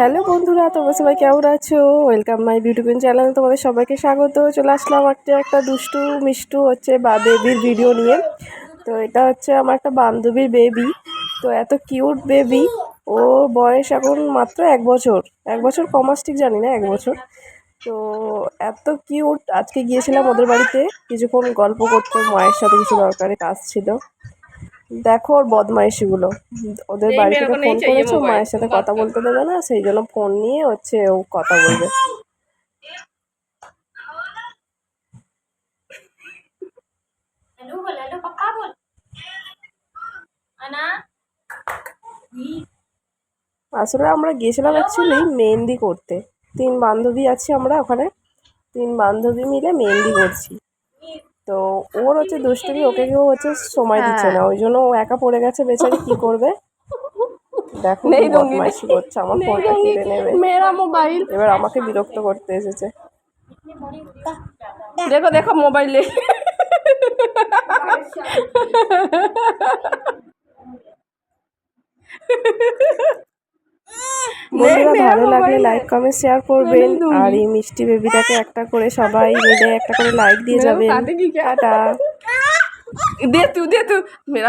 Hello বন্ধুরা, তোমরা সবাই কেমন আছো? ওয়েলকাম মাই বিউটিফুল চ্যানেল তোমাদের সবাইকে স্বাগত। চলে আসলাম একটা একটা দুষ্টু, মিষ্টু হচ্ছে বা বেবির ভিডিও নিয়ে। তো এটা হচ্ছে আমার একটা বান্ধবীর বেবি তো এত কিউট বেবি ওর বয়স এখন মাত্র এক বছর। এক বছর কমাস ঠিক জানি না, এক বছর। তো এত কিউট আজকে গিয়েছিলাম ওদের বাড়িতে। কিছুক্ষণ গল্প করতে, মায়ের সাথে কিছু দরকারি কাজ ছিল। দেখো ওর বদমাইশিগুলো। ওদের বাড়ি থেকে ফোন করেছ? মায়ের সাথে কথা বলতে দেবে না? সেই জন্য ফোন নিয়ে হচ্ছে ও কথা বলবে। আসলে আমরা গেছিলাম অ্যাকচুয়ালি মেহেন্দি করতে। তিন বান্ধবী আছি আমরা ওখানে। তিন বান্ধবী মিলে মেহেন্দি করছি। তো ওর হচ্ছে দুষ্টুমি ওকে কেউ হচ্ছে সময় দিচ্ছে না। হ্যাঁ। ওই জন্য ও একা পড়ে গেছে বেচারি কি করবে? দেখো বদমাইশি করছে আমার ফোনটা মেয়েরা মোবাইল এবার আমাকে বিরক্ত করতে এসেছে। দেখো দেখো মোবাইলে। বন্ধুরা ভালো লাগলে লাইক কমেন্ট শেয়ার করবেন। আর এই মিষ্টি বেবিটাকে একটা করে সবাই মিলে একটা করে লাইক দিয়ে যাবেন। টাটা। দে তু দে তু। মেরা